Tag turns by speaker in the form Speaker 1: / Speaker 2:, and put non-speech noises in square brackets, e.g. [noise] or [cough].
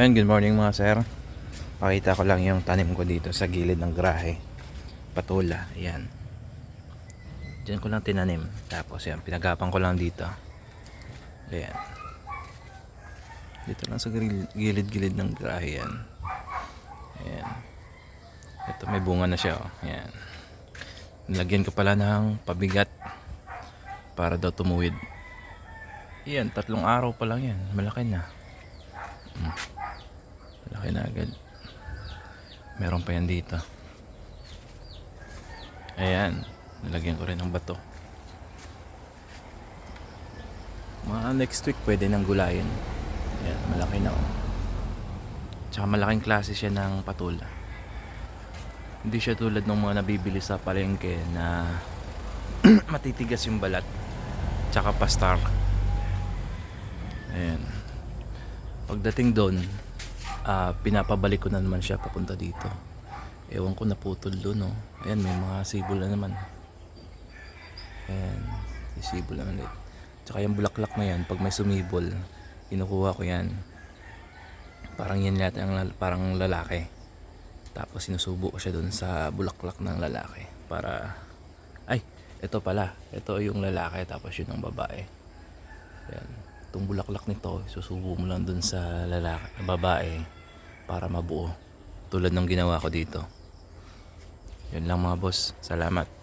Speaker 1: Ayun, good morning mga sir. Pakita ko lang yung tanim ko dito sa gilid ng grahe. Patula, ayan. Diyan ko lang tinanim. Tapos yan, pinagapan ko lang dito. Ayan. Dito lang sa gil- gilid-gilid ng grahe yan. Ayan. Ito may bunga na siya. Oh. Ayan. Nilagyan ko pala ng pabigat para daw tumuwid. Ayan, tatlong araw pa lang yan. Malaki na. Mm. Na agad. Meron pa yan dito. Ayan. Nilagyan ko rin ng bato. Mga next week pwede nang gulayin. Ayan, malaki na oh. Tsaka malaking klase siya ng patula. Hindi siya tulad ng mga nabibili sa palengke na [clears throat] matitigas yung balat. Tsaka pastar. Ayan. Pagdating doon, ah, pinapabalik ko na naman siya papunta dito. Ewan ko naputol doon, no. Ayan, may mga sibol na naman. Ayan, sibol na ulit. Tsaka yung bulaklak na yan, pag may sumibol, kinukuha ko yan. Parang yan yata ang parang lalaki. Tapos sinusubo ko siya doon sa bulaklak ng lalaki para ay, ito pala. Ito yung lalaki tapos yun ang babae. Yan. Itong bulaklak nito, susubo mo lang doon sa lalaki, babae para mabuo. Tulad ng ginawa ko dito. Yun lang mga boss. Salamat.